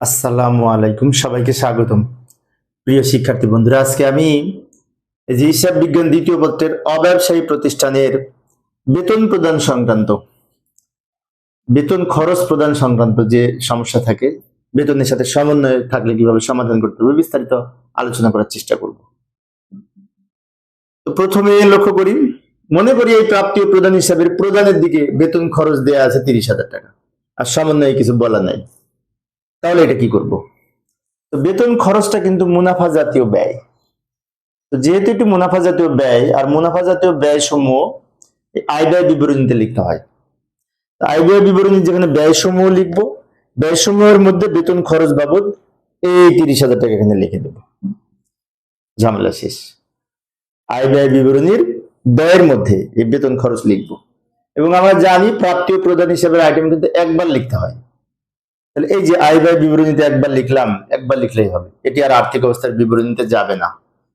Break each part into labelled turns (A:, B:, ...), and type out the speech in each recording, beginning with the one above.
A: আসসালামু আলাইকুম, সবাইকে স্বাগতম। প্রিয় শিক্ষার্থী বন্ধুরা, আজকে আমি যে হিসাব বিজ্ঞান দ্বিতীয় পত্রের অব্যবসায়ী প্রতিষ্ঠানের বেতন প্রদান সংক্রান্ত, বেতন খরচ প্রদান সংক্রান্ত যে সমস্যা থাকে, বেতনের সাথে সমন্বয় থাকলে কীভাবে সমাধান করতে হবে বিস্তারিত আলোচনা করার চেষ্টা করব। তো প্রথমে লক্ষ্য করি, মনে করি এই প্রাপ্তি প্রদান হিসাবের প্রদানের দিকে বেতন খরচ দেয়া আছে তিরিশ হাজার টাকা। আর সমন্বয়ে কিছু বলা নাই। তাহলে এটা কি করব? তো বেতন খরচটা কিন্তু মুনাফা জাতীয় ব্যয়। তো যেহেতু এটি মুনাফা জাতীয় ব্যয়, আর মুনাফা জাতীয় ব্যয় সমূহ আয় ব্যয় বিবরণীতে লিখতে হয়। আয় ব্যয় বিবরণী যেখানে ব্যয় সমূহ লিখব ব্যয় সমূহের মধ্যে বেতন খরচ বাবদ এই তিরিশ হাজার টাকা এখানে লিখে দেবো। ঝামেলা শেষ। আয় ব্যয় বিবরণীর ব্যয়ের মধ্যে এই বেতন খরচ লিখব। এবং আমরা জানি প্রাপ্তি প্রদান হিসাবে আইটেম কিন্তু একবার লিখতে হয়। তাহলে এই যে আয় ব্যয় বিবরণীতে একবার লিখলাম, একবার লিখলেই হবে। এটি আর আর্থিক অবস্থার বিবরণীতে যাবে না।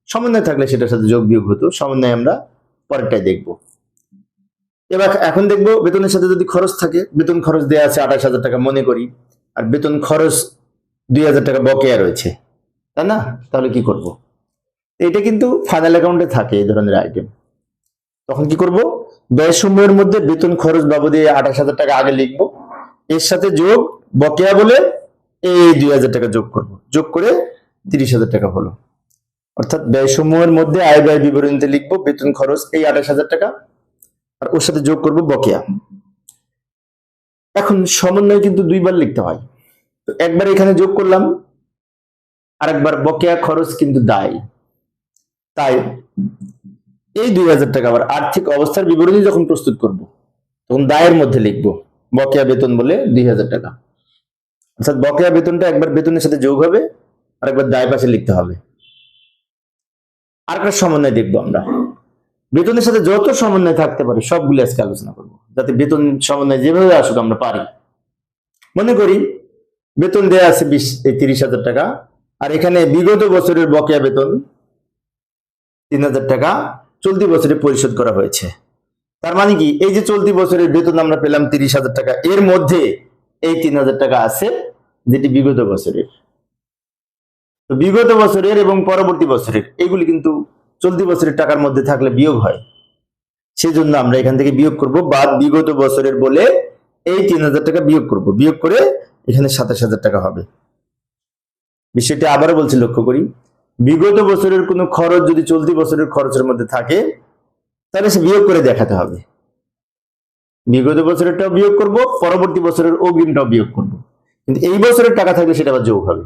A: সমন্বয় থাকলে সেটার সাথে যোগ বিয়োগ হতো। সমন্বয় আমরা পরেরটাই দেখব। এবার এখন দেখব বেতনের সাথে যদি খরচ থাকে, বেতন খরচ দেওয়া আছে আঠাশ হাজার টাকা মনে করি, আর বেতন খরচ দুই হাজার টাকা বকেয়া রয়েছে। তাই না? তাহলে কি করব? এটা কিন্তু ফাইনাল অ্যাকাউন্টে থাকে এই ধরনের আইটেম তখন কি করব? ব্যয় সমূহের মধ্যে বেতন খরচ বাবদে আঠাশ হাজার টাকা আগে লিখব। এর সাথে যোগ বকেয়া বলে এই দুই হাজার টাকা যোগ করব। যোগ করে তিরিশ হাজার টাকা হলো। অর্থাৎ ব্যয় সমূহের মধ্যে আয় ব্যয় বিবরণীতে লিখব বেতন খরচ এই আঠাশ হাজার টাকা, আর ওর সাথে যোগ করব বকেয়া। এখন সমন্বয় কিন্তু দুইবার লিখতে হয়। তো একবার এখানে যোগ করলাম, আরেকবার বকেয়া খরচ কিন্তু দায়। তাই এই দুই হাজার টাকা আবার আর্থিক অবস্থার বিবরণী যখন প্রস্তুত করব, তখন দায়ের মধ্যে লিখব। বকেয়া বেতন বলে দুই হাজার টাকা। অর্থাৎ বকেয়া বেতনটা একবার বেতনের সাথে যোগ হবে, আর একবার দায় পাশে লিখতে হবে। আর একটা সমন্বয় দেখব আমরা। বেতনের সাথে যত সমন্বয় থাকতে পারে, সবগুলো আজকে আলোচনা করব, যাতে বেতন সমন্বয় যেভাবে আসুক আমরা পারি। মনে করি, বেতন দেয়া আছে বিশ তিরিশ হাজার টাকা, আর এখানে বিগত বছরের বকেয়া বেতন তিন হাজার টাকা, চলতি বছরে পরিশোধ করা হয়েছে। তার মানে কি? এই যে চলতি বছরের বেতন আমরা পেলাম তিরিশ হাজার টাকা। এর মধ্যে এই তিন হাজার টাকা আছে যেটি বিগত বছরের। তো বিগত বছরের এবং পরবর্তী বছরের, এগুলি কিন্তু চলতি বছরের টাকার মধ্যে থাকলে বিয়োগ হয়। সেজন্য আমরা এখান থেকে বিয়োগ করব, বাদ বিগত বছরের বলে এই তিন হাজার টাকা বিয়োগ করব। বিয়োগ করে এখানে সাতাশ হাজার টাকা হবে। বিষয়টি আবারও বলছি, লক্ষ্য করি। বিগত বছরের কোনো খরচ যদি চলতি বছরের খরচের মধ্যে থাকে তাহলে সে বিয়োগ করে দেখাতে হবে। বিগত বছরেরটাও বিয়োগ করব, পরবর্তী বছরের অগ্রিমটাও বিয়োগ করব। কিন্তু এই বছরের টাকা থাকলে সেটা আবার যোগ হবে।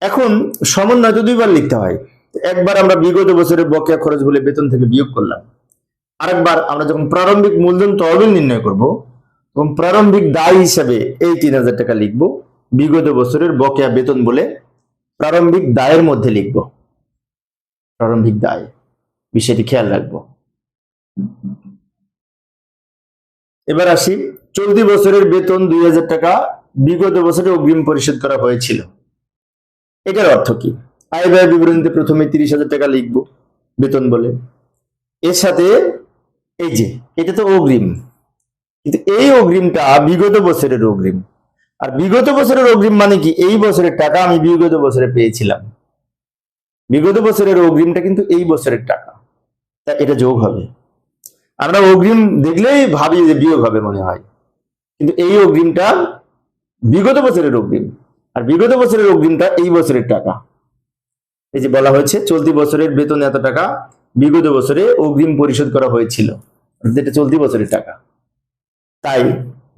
A: এখন সমন্বয় তো দুইবার লিখতে হয়। একবার আমরা বিগত বছরের বকেয়া খরচ বলে বেতন থেকে বিয়োগ করলাম। আরেকবার আমরা যখন প্রারম্ভিক মূলধন তহবিল নির্ণয় করব, তখন প্রারম্ভিক দায় হিসাবে এই তিন হাজার টাকা লিখব। বিগত বছরের বকেয়া বেতন বলে প্রারম্ভিক দায়ের মধ্যে লিখব। প্রারম্ভিক দায়। বিষয়টি খেয়াল রাখব। এবার আসি, চলতি বছরের বেতন দুই হাজার টাকা, বিগত বছরে অগ্রিম পরিশোধ করা হয়েছিল। এটার অর্থ কি? আয় ব্যয় বিবরণীতে প্রথমে তিরিশ হাজার টাকা লিখব, বেতন বলে। এর সাথে এই যে, এটা তো অগ্রিম। কিন্তু এই অগ্রিমটা বিগত বছরের অগ্রিম। আর বিগত বছরের অগ্রিম মানে কি? এই বছরের টাকা আমি বিগত বছরে পেয়েছিলাম। বিগত বছরের অগ্রিমটা কিন্তু এই বছরের টাকা। তা এটা যোগ হবে। আমরা অগ্রিম দেখলেই ভাবি যে বিয়োগ হবে মনে হয়। কিন্তু এই অগ্রিমটা বিগত বছরের অগ্রিম। আর বিগত বছরের অগ্রিমটা এই বছরের টাকা। এই যে বলা হয়েছে, চলতি বছরের বেতন এত টাকা বিগত বছরে অগ্রিম পরিশোধ করা হয়েছিল। যেটা চলতি বছরের টাকা। তাই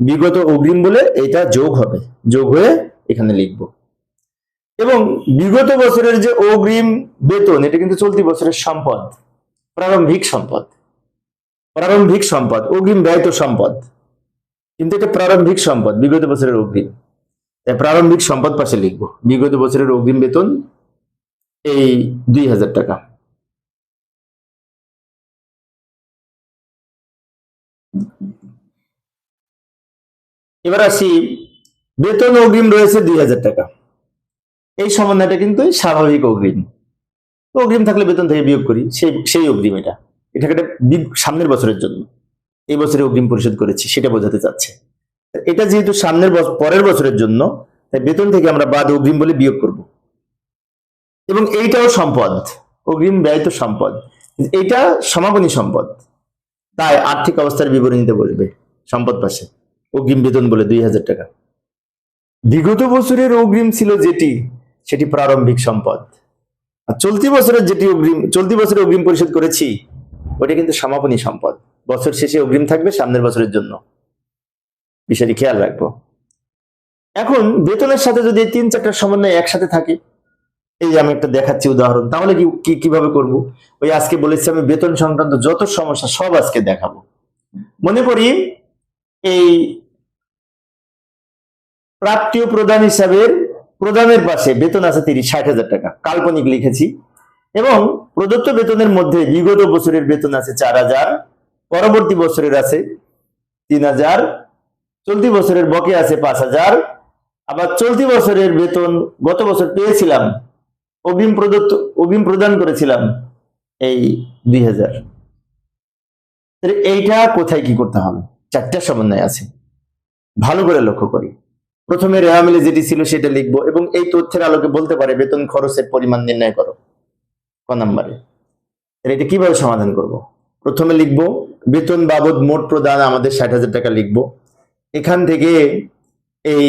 A: বিগত অগ্রিম বলে এটা যোগ হবে। যোগ হয়ে এখানে লিখব। এবং বিগত বছরের যে অগ্রিম বেতন, এটা কিন্তু চলতি বছরের সম্পদ। প্রারম্ভিক সম্পদ। প্রারম্ভিক সম্পদ, অগ্রিম ব্যয় তো সম্পদ। কিন্তু এটা প্রারম্ভিক সম্পদ, বিগত বছরের অগ্রিম। তাই প্রারম্ভিক সম্পদ পাশে লিখব, বিগত বছরের অগ্রিম বেতন এই দুই হাজার টাকা। এবার আসি, বেতন অগ্রিম রয়েছে দুই হাজার টাকা। এই সমন্বয়টা কিন্তু স্বাভাবিক অগ্রিম। অগ্রিম থাকলে বেতন থেকে বিয়োগ করি, সেই সেই অগ্রিম এটা। এটাকে একটা সামনের বছরের জন্য। এই বছরে অগ্রিম পরিশোধ করেছি, সেটা বোঝাতে চাচ্ছে। এটা যেহেতু সামনের পরের বছরের জন্য, তাই বেতন থেকে আমরা বাদ অগ্রিম বলে বিয়োগ করব। এবং এইটাও সম্পদ। অগ্রিম ব্যয় তো সম্পদ। এটা সমাপনী সম্পদ। তাই আর্থিক অবস্থার বিবরণীতে বলবে, সম্পদ পাশে। অগ্রিম বেতন বলে দুই হাজার টাকা। বিগত বছরের অগ্রিম ছিল যেটি, সেটি প্রারম্ভিক সম্পদ। আর চলতি বছরের যেটি অগ্রিম, চলতি বছরে অগ্রিম পরিশোধ করেছি ওটা কিন্তু সমাপনী সম্পদ। বছর শেষে অগ্রিম থাকবে সামনের বছরের জন্য। বিষয়টি খেয়াল রাখব। এখন বেতনের সাথে যদি তিন চারটার সমন্বয় একসাথে থাকে, এই যে আমি একটা দেখাচ্ছি উদাহরণ, তাহলে কি কি, কীভাবে করব? ওই আজকে বলেছি আমি বেতন সংক্রান্ত যত সমস্যা সব আজকে দেখাবো। মনে করি এই প্রাপ্তীয় প্রদান হিসাবের প্রদানের পাশে বেতন আছে তিরিশ, ষাট হাজার টাকা, কাল্পনিক লিখেছি। এবং প্রদত্ত বেতনের মধ্যে বিগত বছরের বেতন আছে চার হাজার, পরবর্তী বছরের আছে তিন হাজার, চলতি বছরের বকে আছে পাঁচ হাজার। আবার চলতি বছরের বেতন গত বছর পেয়েছিলাম অগ্রিম প্রদত্ত অগ্রিম প্রদান করেছিলাম এই দুই হাজার। এইটা কোথায় কি করতে হবে? চারটা সমন্বয় আছে। ভালো করে লক্ষ্য করি। প্রথমে রেওয়া মিলে যেটি ছিল সেটা লিখব এবং এই তথ্যের আলোকে বলতে পারে বেতন খরচের পরিমাণ নির্ণয় করো। ক নাম্বারে এটা কীভাবে সমাধান করব? প্রথমে লিখব, বেতন বাবদ মোট প্রদান আমাদের ষাট হাজার টাকা লিখব। এখান থেকে এই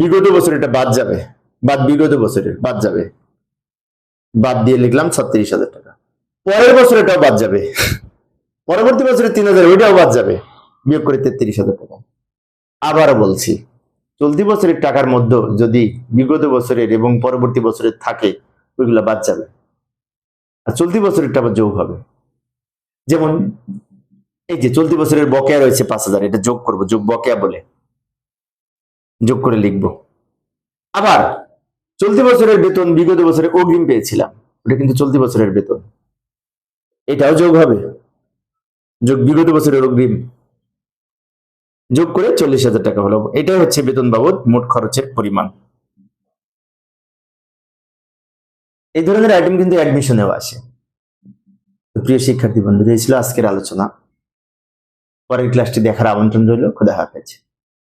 A: বিগত বছর এটা বাদ যাবে, বাদ বিগত বছরের, বাদ যাবে। বাদ দিয়ে লিখলাম ছত্রিশ হাজার টাকা। পরের বছর এটাও বাদ যাবে, পরবর্তী বছরে তিন হাজার, ওইটাও বাদ যাবে। বিয়োগ করে তেত্রিশ হাজার টাকা। আবারও বলছি চলতি বছরের টাকার মধ্যে যদি বিগত বছরের এবং পরবর্তী বছরের থাকে, ওইগুলা বাদ যাবে। আর চলতি বছরেরটা আবার যোগ হবে। যেমন এই যে চলতি বছরের বকেয়া রয়েছে পাঁচ হাজার, এটা যোগ করব, যোগ বকেয়া বলে। যোগ করে লিখব। আবার চলতি বছরের বেতন, বিগত বছরে অগ্রিম পেয়েছিলাম, ওটা কিন্তু চলতি বছরের বেতন। এটাও যোগ হবে। যোগ বিগত বছরের অগ্রিম যোগ করে চল্লিশ হাজার টাকা হলো। এটাই হচ্ছে বেতন বাবদ মোট খরচের পরিমাণ। এই ধরনের আইটেম কিন্তু অ্যাডমিশনেও আসে। প্রিয় শিক্ষার্থী বন্ধুরা এই ছিল আজকের আলোচনা। পরের ক্লাসটি দেখার আমন্ত্রণ রইল। খোদা হাফেজ।